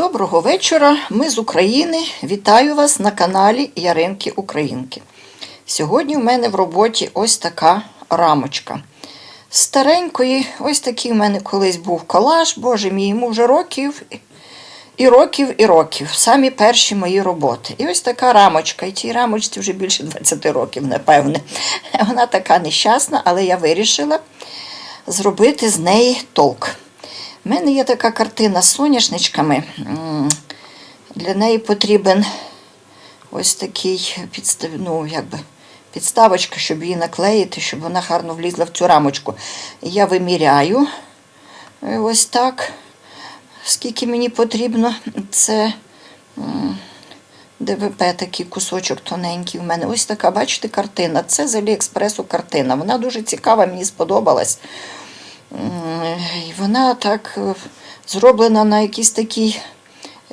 Доброго вечора. Ми з України. Вітаю вас на каналі Яринки Українки. Сьогодні в мене в роботі ось така рамочка. Старенької, ось такий в мене колись був колаж, боже мій, йому вже років і років, і років. Самі перші мої роботи. І ось така рамочка. І цій рамочці вже більше 20 років, напевне. Вона така нещасна, але я вирішила зробити з неї толк. У мене є така картина з соняшничками. Для неї потрібен ось такий підстав... ну, якби, підставочка, щоб її наклеїти, щоб вона гарно влізла в цю рамочку. Я виміряю е, ось так, скільки мені потрібно. Це ДВП такий кусочок тоненький в мене. Ось така, бачите, картина. Це з Аліекспресу картина. Вона дуже цікава, мені сподобалась. І вона так е, зроблена на якійсь такій,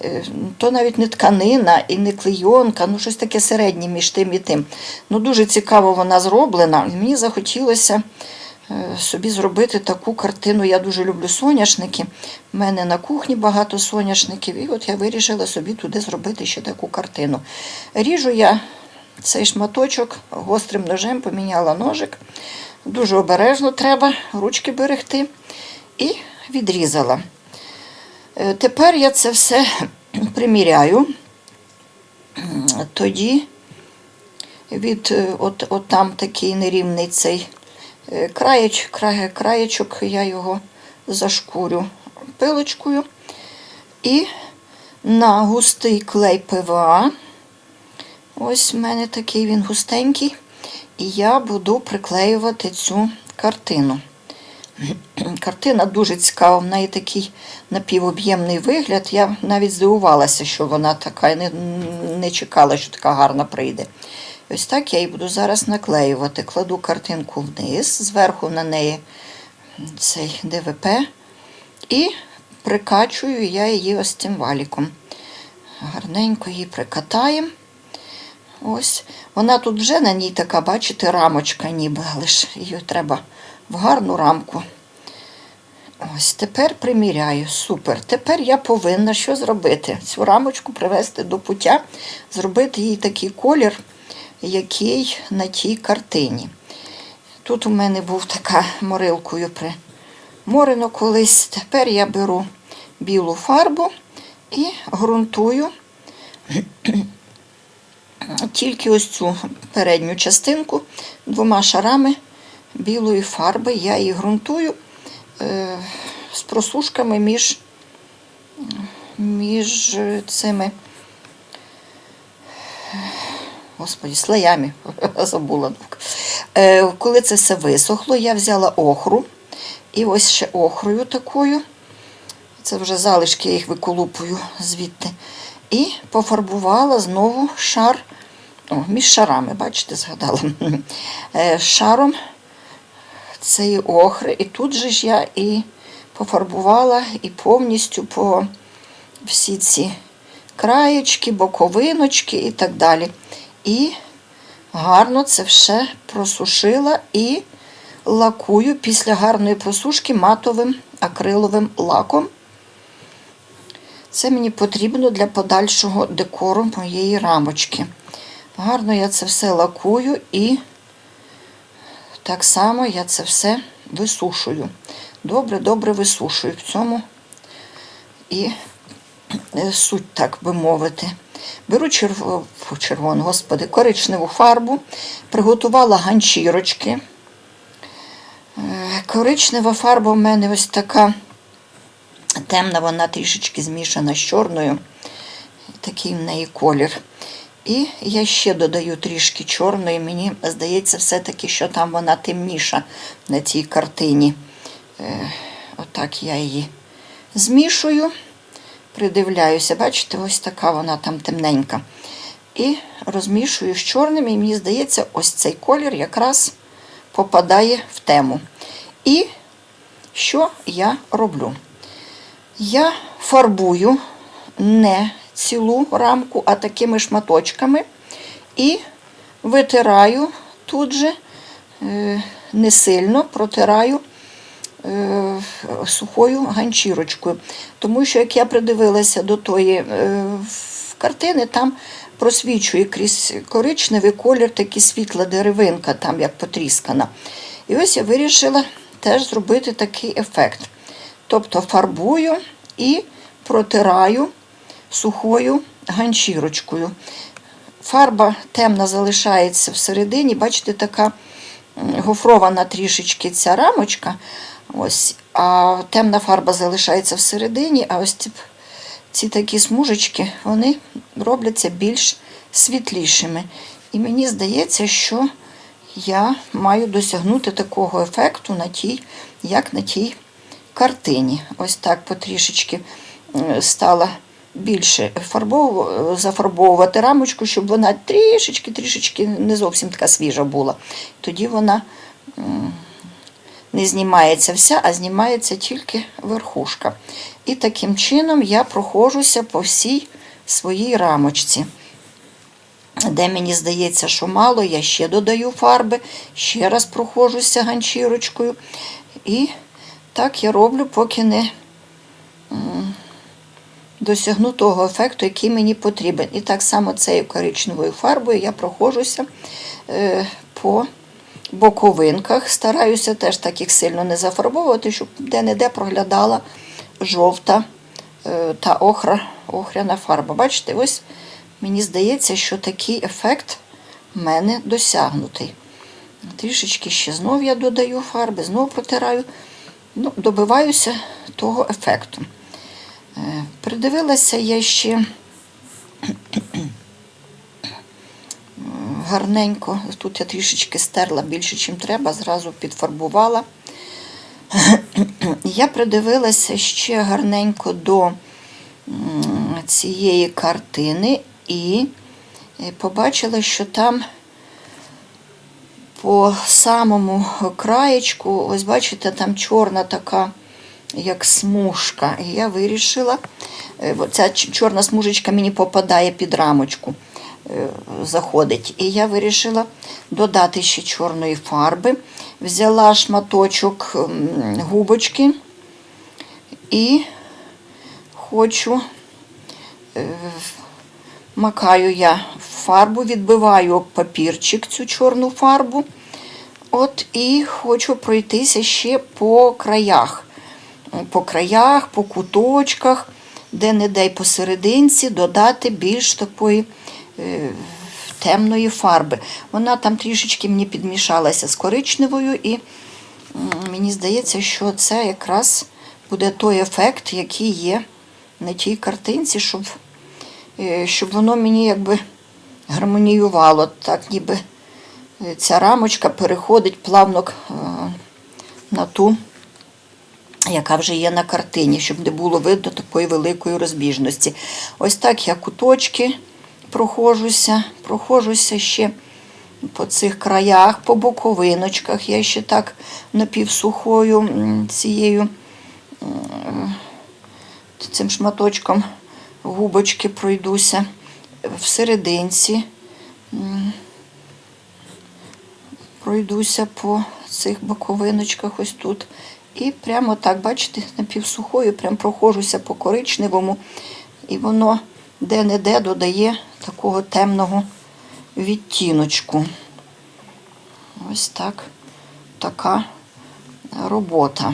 е, то навіть не тканина і не клейонка, ну щось таке середнє між тим і тим. Ну дуже цікаво вона зроблена. Мені захотілося е, собі зробити таку картину. Я дуже люблю соняшники. У мене на кухні багато соняшників, і от я вирішила собі туди зробити ще таку картину. Ріжу я цей шматочок гострим ножем, поміняла ножик. Дуже обережно треба ручки берегти. І відрізала. Е, Тепер я це все приміряю. Тоді від е, от, от там такий нерівний цей е, краєч, крає, краєчок, я його зашкурю пилочкою. І на густий клей ПВА. Ось в мене такий він густенький. І я буду приклеювати цю картину. Картина дуже цікава, в неї такий напівоб'ємний вигляд. Я навіть здивувалася, що вона така, не, не чекала, що така гарна прийде. Ось так я її буду зараз наклеювати. Кладу картинку вниз, зверху на неї цей ДВП і прикачую я її ось цим валіком. Гарненько її прикатаємо. Ось. Вона тут вже на ній така, бачите, рамочка ніби, але ж її треба в гарну рамку. Ось тепер приміряю. Супер. Тепер я повинна що зробити? Цю рамочку привести до пуття, зробити їй такий колір, який на тій картині. Тут у мене був така морилкою приморено колись. Тепер я беру білу фарбу і ґрунтую тільки ось цю передню частинку двома шарами білої фарби. Я її ґрунтую е, з просушками між, між цими Господі, слоями забула. Е, коли це все висохло, я взяла охру. І ось ще охрою такою. Це вже залишки, я їх виколупую звідти. І пофарбувала знову шар, о, між шарами, бачите, згадала, Е, шаром цієї охри. І тут же ж я і пофарбувала і повністю по всі ці краєчки, боковиночки і так далі. І гарно це все просушила і лакую після гарної просушки матовим акриловим лаком. Це мені потрібно для подальшого декору моєї рамочки. Гарно я це все лакую і так само я це все висушую. Добре-добре висушую в цьому і е, суть, так би мовити. Беру черв... червону, господи, коричневу фарбу, приготувала ганчірочки. Е, Коричнева фарба в мене ось така темна, вона трішечки змішана з чорною. Такий в неї колір. І я ще додаю трішки чорної. Мені здається, все-таки, що там вона темніша на цій картині. Е, Отак я її змішую, придивляюся. Бачите, ось така вона там темненька. І розмішую з чорним, і мені здається, ось цей колір якраз попадає в тему. І що я роблю? Я фарбую не цілу рамку, а такими шматочками і витираю тут же, е, не сильно протираю е, сухою ганчірочкою. Тому що, як я придивилася до тої е, картини, там просвічує крізь коричневий колір, такий світла деревинка, там як потріскана. І ось я вирішила теж зробити такий ефект. Тобто фарбую і протираю сухою ганчірочкою. Фарба темна залишається всередині, бачите, така гофрована трішечки ця рамочка. Ось, а темна фарба залишається всередині, а ось ці, ці такі смужечки вони робляться більш світлішими. І мені здається, що я маю досягнути такого ефекту на тій, як на тій картині. Ось так потрішечки стала більше фарбов... зафарбовувати рамочку, щоб вона трішечки-трішечки не зовсім така свіжа була. Тоді вона не знімається вся, а знімається тільки верхушка. І таким чином я проходжуся по всій своїй рамочці. Де мені здається, що мало, я ще додаю фарби, ще раз проходжуся ганчірочкою. І так я роблю, поки не досягну того ефекту, який мені потрібен. І так само цією коричневою фарбою я проходжуся е, по боковинках. Стараюся теж так їх сильно не зафарбовувати, щоб де-не-де проглядала жовта е, та охра, охряна фарба. Бачите, ось мені здається, що такий ефект в мене досягнутий. Трішечки ще знов я додаю фарби, знов протираю. Ну, добиваюся того ефекту. Е, Придивилася я ще гарненько, тут я трішечки стерла більше, ніж треба, зразу підфарбувала. Я придивилася ще гарненько до цієї картини і е, побачила, що там по самому краєчку, ось бачите, там чорна така, як смужка. І я вирішила, е, ця чорна смужечка мені попадає під рамочку, е, заходить. І я вирішила додати ще чорної фарби. Взяла шматочок губочки і хочу е, макаю я фарбу, відбиваю папірчик цю чорну фарбу. От і хочу пройтися ще по краях. По краях, по куточках, де-не-де посерединці додати більш такої е, темної фарби. Вона там трішечки мені підмішалася з коричневою, і мені здається, що це якраз буде той ефект, який є на тій картинці, щоб е, щоб воно мені якби гармоніювало. Так ніби е, ця рамочка переходить плавно е, на ту, яка вже є на картині, щоб не було видно такої великої розбіжності. Ось так я куточки проходжуся, проходжуся ще по цих краях, по боковиночках. Я ще так напівсухою цією цим шматочком губочки пройдуся в. Пройдуся по цих боковиночках ось тут. І прямо так, бачите, напівсухою, прям проходжуся по коричневому, і воно де-не-де додає такого темного відтіночку. Ось так така робота.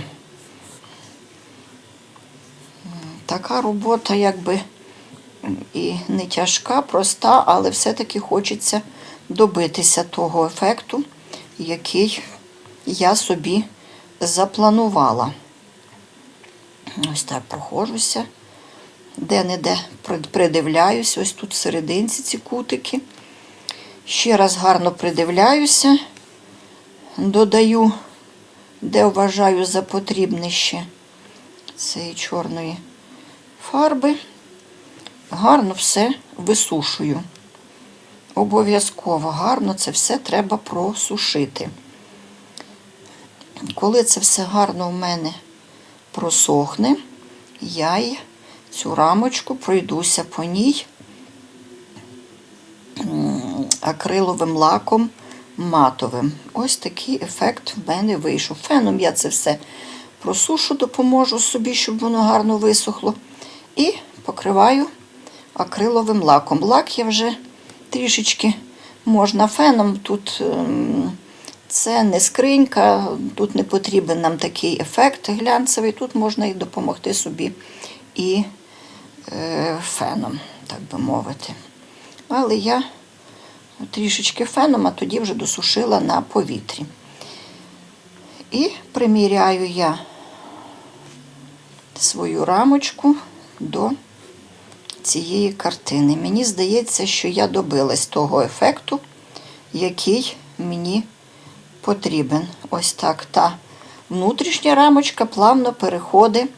Така робота, якби і не тяжка, проста, але все-таки хочеться добитися того ефекту, який я собі запланувала. Ось так проходжуся, де-не-де прид- придивляюсь, ось тут в серединці ці кутики. Ще раз гарно придивляюся, додаю, де вважаю за потрібне ще цієї чорної фарби. Гарно все висушую. Обов'язково гарно це все треба просушити. Коли це все гарно в мене просохне, я й цю рамочку пройдуся по ній акриловим лаком матовим. Ось такий ефект в мене вийшов. Феном я це все просушу, допоможу собі, щоб воно гарно висохло. І покриваю акриловим лаком. Лак я вже трішечки можна феном. Тут ем, це не скринька, тут не потрібен нам такий ефект глянцевий. Тут можна і допомогти собі і е, феном, так би мовити. Але я трішечки феном, а тоді вже досушила на повітрі. І приміряю я свою рамочку до цієї картини. Мені здається, що я добилась того ефекту, який мені потрібен. Ось так та внутрішня рамочка плавно переходить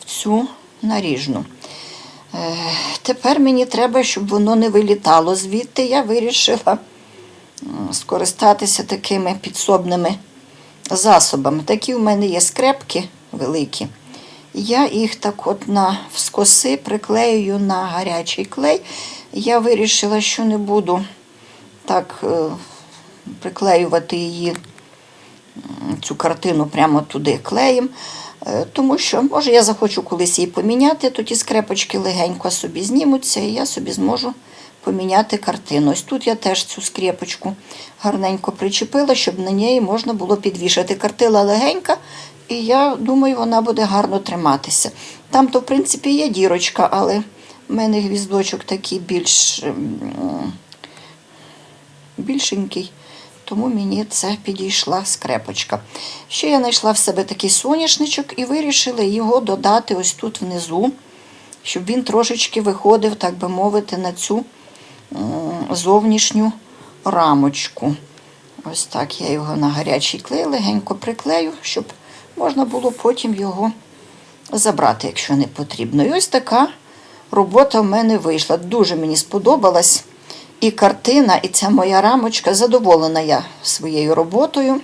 в цю наріжну. Е, Тепер мені треба, щоб воно не вилітало звідти. Я вирішила скористатися такими підсобними засобами. Такі в мене є скрепки великі. Я їх так от на вскоси приклеюю на гарячий клей. Я вирішила, що не буду так е, приклеювати її, цю картину прямо туди клеєм. Е, Тому що, може, я захочу колись її поміняти, то ті скрепочки легенько собі знімуться, і я собі зможу поміняти картину. Ось тут я теж цю скрепочку гарненько причепила, щоб на неї можна було підвішати. Картила легенька, і я думаю, вона буде гарно триматися. Там то, в принципі, є дірочка, але в мене гвіздочок такий більш більшенький, тому мені це підійшла скрепочка. Ще я знайшла в себе такий соняшничок і вирішила його додати ось тут внизу, щоб він трошечки виходив, так би мовити, на цю зовнішню рамочку. Ось так я його на гарячий клей легенько приклею, щоб можна було потім його забрати, якщо не потрібно. І ось така робота в мене вийшла. Дуже мені сподобалась і картина, і ця моя рамочка. Задоволена я своєю роботою.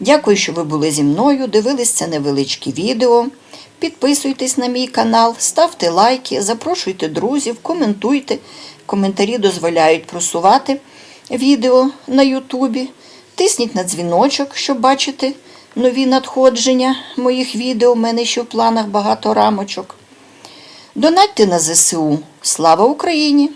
Дякую, що ви були зі мною. Дивились це невеличке відео. Підписуйтесь на мій канал, ставте лайки, запрошуйте друзів, коментуйте. Коментарі дозволяють просувати відео на Ютубі. Тисніть на дзвіночок, щоб бачити нові надходження моїх відео. У мене ще в планах багато рамочок. Донатьте на ЗСУ. Слава Україні!